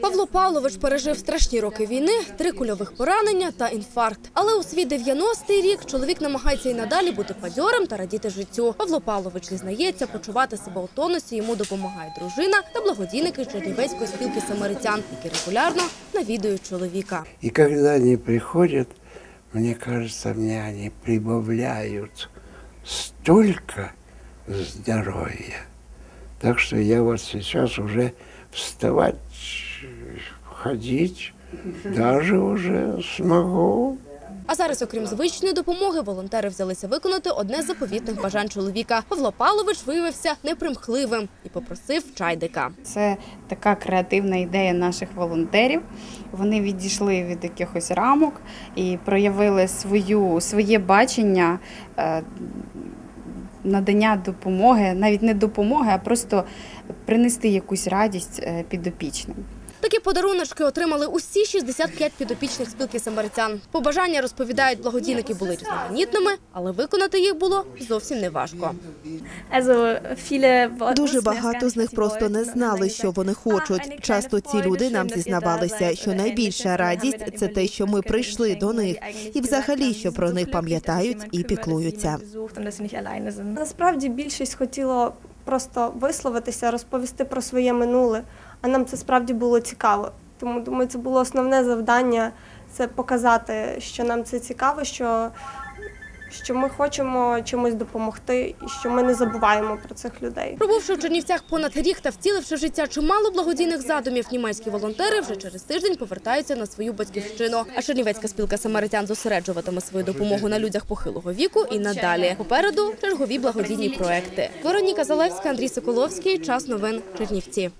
Павло Павлович пережив страшні роки війни, три кульових поранення та інфаркт. Але у свій 90-й рік чоловік намагається і надалі бути бадьорим та радіти життю. Павло Павлович зізнається, почувати себе у тонусі йому допомагає дружина та благодійники Чернівецької спілки самаритян, які регулярно навідують чоловіка. И когда они приходят, мне кажется, мне они прибавляют столько здоровья. Так что я вот сейчас уже вставать, ходить даже уже смогу. А зараз, окрім звичної допомоги, волонтери взялися виконати одне з заповітних бажань чоловіка. Павло Павлович виявився непримхливим і попросив чайника. Це така креативна ідея наших волонтерів. Вони відійшли від якихось рамок і проявили свою, своє бачення е, надання допомоги, навіть не допомоги, а просто принести якусь радість е, підопічним. Такі подаруночки отримали усі 65 підопічних спілки самаритян. Побажання розповідають, благодійники були різноманітними, але виконати їх було зовсім не важко. Дуже багато з них просто не знали, що вони хочуть. Часто ці люди нам зізнавалися, що найбільша радість це те, що ми прийшли до них, і взагалі, що про них пам'ятають і піклуються. Насправді більшість хотіло просто висловитися, розповісти про своє минуле, а нам це справді було цікаво. Тому думаю, це було основне завдання це показати, що нам це цікаво, що, що ми хочемо чимось допомогти і що ми не забуваємо про цих людей. Пробувши у Чернівцях понад рік та втіливши в життя чимало благодійних задумів, німецькі волонтери вже через тиждень повертаються на свою батьківщину. А Чернівецька спілка самаритян зосереджуватиме свою допомогу на людях похилого віку і надалі. Попереду чергові благодійні проекти. Вероніка Залевська, Андрій Соколовський. Час новин Чернівці.